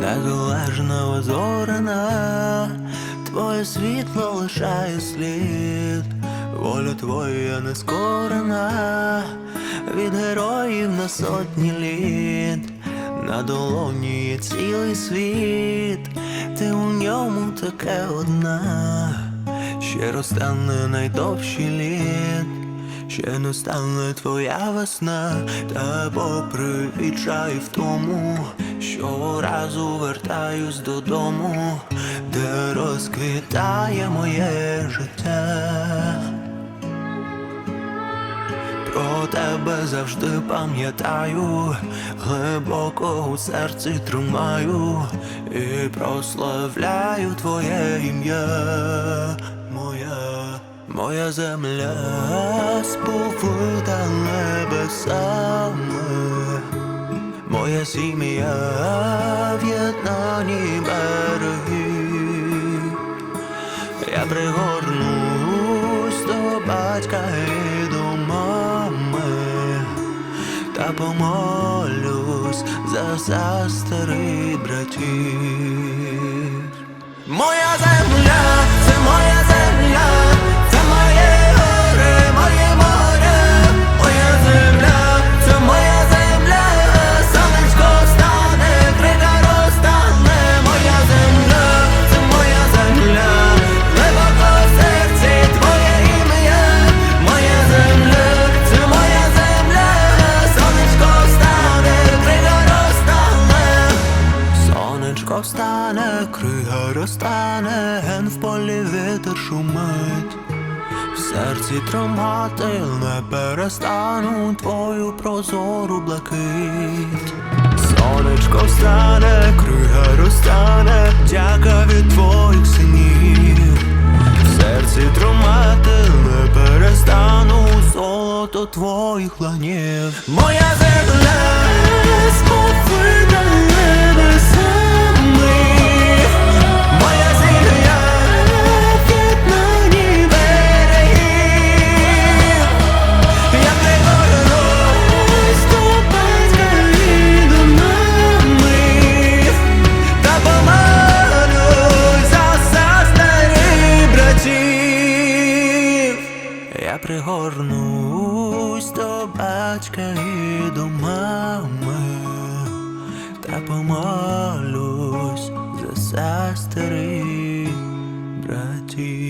незалежна озорена, твоє світло лишає слід, воля твоя нескорена, від героїв на сотні літ, на долоні є цілий світ, ти у ньому таке одна, ще розтане найдовші літ. Ще не стане твоя весна, та попри відчай в тому, щоразу вертаюсь додому, де розквітає моє життя. Про тебе завжди пам'ятаю, глибоко у серці тримаю і прославляю твоє ім'я, моя земля сповита небесами, моя сім'я в єднанні береги. Я пригорнусь до батька і до мами та помолюсь за сестри братів. Сонечко встане, крига розтане, ген в полі вітер шумить. В серці тримати не перестану твою прозору блакить. Сонечко встане, крига розтане, дяка від твоїх синів. В серці тримати не перестану золото твоїх ланів. Моя земля пригорнусь до батька і до мами, та помолюсь за сестри братів.